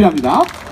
필요합니다.